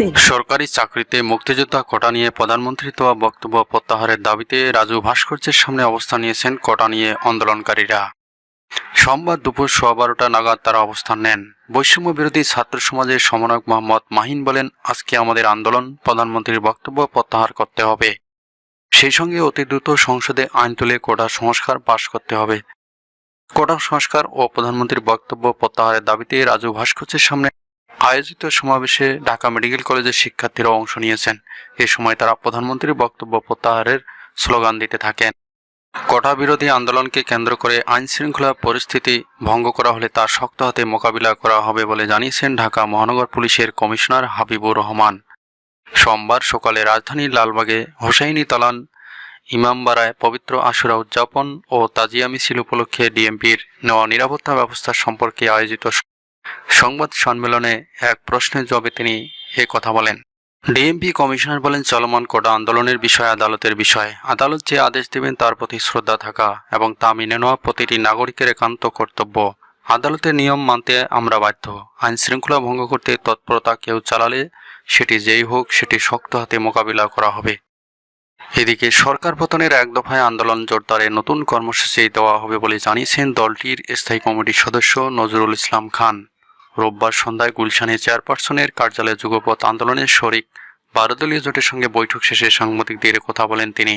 দিন সরকারি চাকরিতে মুক্তিযোদ্ধা কোটা নিয়ে প্রধানমন্ত্রী তো বক্তব্য প্রত্যাহারের দাবিতে রাজু ভাস্কর্যের সামনে অবস্থান নিয়েছেন কোটা নিয়ে আন্দোলনকারীরা। সোমবার দুপুর সোয়া বারোটা নাগাদ তারা অবস্থান নেন। বৈষম্য বিরোধী ছাত্র সমাজের সমন্বয়ক মোহাম্মদ মাহিন বলেন, আজকে আমাদের আন্দোলন প্রধানমন্ত্রীর বক্তব্য প্রত্যাহার করতে হবে। সেই সঙ্গে অতি দ্রুত সংসদে আইন তুলে কোটা সংস্কার পাশ করতে হবে। কোটা সংস্কার ও প্রধানমন্ত্রীর বক্তব্য প্রত্যাহারের দাবিতে রাজু ভাস্কর্যের সামনে আয়োজিত সমাবেশে ঢাকা মেডিকেল কলেজের শিক্ষার্থীরা অংশ নিয়েছেন। এ সময় তারা প্রধানমন্ত্রীর বক্তব্য প্রত্যাহারের স্লোগান দিতে থাকেন। কোটা বিরোধী আন্দোলনকে কেন্দ্র করে আইন শৃঙ্খলা পরিস্থিতি ভঙ্গ করা হলে তার শক্ত হাতে মোকাবিলা করা হবে বলে জানিয়েছেন ঢাকা মহানগর পুলিশের কমিশনার হাবিবুর রহমান। সোমবার সকালে রাজধানীর লালবাগে হোসাইনি তালান, ইমামবাড়ায় পবিত্র আশুরা উদযাপন ও তাজিয়া মিছিল উপলক্ষে ডিএমপির নেওয়া নিরাপত্তা ব্যবস্থা সম্পর্কে আয়োজিত সংবাদ সম্মেলনে এক প্রশ্নের জবাবে তিনি এ কথা বলেন। ডিএমপি কমিশনার বলেন, চলমান কোটা আন্দোলনের বিষয় আদালতের বিষয়। আদালত যে আদেশ দেবেন তার প্রতি শ্রদ্ধা থাকা এবং তা মেনে নেওয়া প্রতিটি নাগরিকের একান্ত কর্তব্য। আদালতের নিয়ম মানতে আমরা বাধ্য। আইন শৃঙ্খলা ভঙ্গ করতে তৎপরতা কেউ চালালে সেটি যেই হোক, সেটি শক্ত হাতে মোকাবিলা করা হবে। এদিকে সরকার পতনের এক দফায় আন্দোলন জোরদারে নতুন কর্মসূচি দেওয়া হবে বলে জানিয়েছেন দলটির স্থায়ী কমিটির সদস্য নজরুল ইসলাম খান। রোববার সন্ধ্যায় গুলশানে চেয়ারপারসনের কার্যালয়ে যুগপথ আন্দোলনের শরিক, বারোদলীয় জোটের সঙ্গে বৈঠক শেষে সাংবাদিকদের কথা বলেন তিনি।